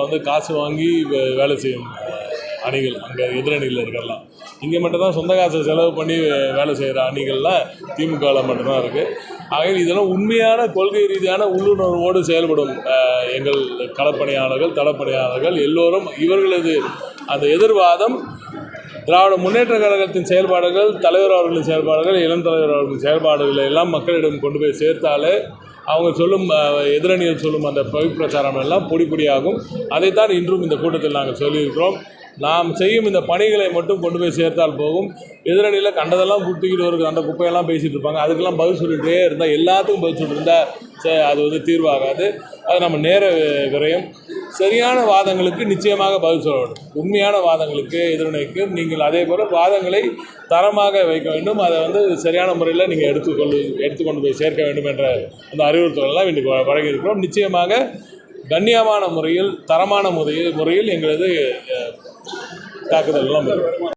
வந்து காசு வாங்கி வே- வேலை செய்யும் அணிகள் அங்கே எதிரணிகள் இருக்கலாம் இங்கே மட்டும்தான் சொந்த காசை செலவு பண்ணி வேலை செய்கிற அணிகள்லாம் திமுகவில் மட்டும்தான் இருக்குது ஆகையில் இதெல்லாம் உண்மையான கொள்கை ரீதியான உள்ளுணர்வோடு செயல்படும் எங்கள் களப்பணியாளர்கள் தளப்பணியாளர்கள் எல்லோரும் இவர்களது அந்த எதிர்வாதம் திராவிட முன்னேற்ற கழகத்தின் செயல்பாடுகள் தலைவர் அவர்களின் செயல்பாடுகள் இளம் தலைவர் அவர்களின் செயல்பாடுகளை எல்லாம் மக்களிடம் கொண்டு போய் சேர்த்தாலே அவங்க சொல்லும் எதிரணிகள் சொல்லும் அந்த பொய் பிரச்சாரம் எல்லாம் பொடி பொடியாகும். அதைத்தான் இன்றும் இந்த கூட்டத்தில் நாங்கள் சொல்லியிருக்கிறோம். நாம் செய்யும் இந்த பணிகளை மட்டும் கொண்டு போய் சேர்த்தால் போகும். எதிரணியில் கண்டதெல்லாம் குட்டிக்கிட்டு வருது அந்த குப்பையெல்லாம் பேசிகிட்டு இருப்பாங்க. அதுக்கெல்லாம் பதில் சொல்லிகிட்டே இருந்தால் எல்லாத்துக்கும் பதில் சொல்லிட்டு இருந்தால் சே- அது வந்து தீர்வாகாது. அது நம்ம நேர விரயம். சரியான வாதங்களுக்கு நிச்சயமாக பதில் சொல்ல வேண்டும் உண்மையான வாதங்களுக்கு எதிரணிக்கு நீங்கள் அதே போல் வாதங்களை தரமாக வைக்க வேண்டும். அதை வந்து சரியான முறையில் நீங்கள் எடுத்துக்கொண்டு எடுத்துக்கொண்டு போய் சேர்க்க வேண்டும் என்ற அந்த அறிவுறுத்தலெல்லாம் இன்றைக்கு வழங்கியிருக்கிறோம். நிச்சயமாக கண்ணியமான முறையில் தரமான முறையில் முறையில் எங்களது தாக்குதல் எல்லாம்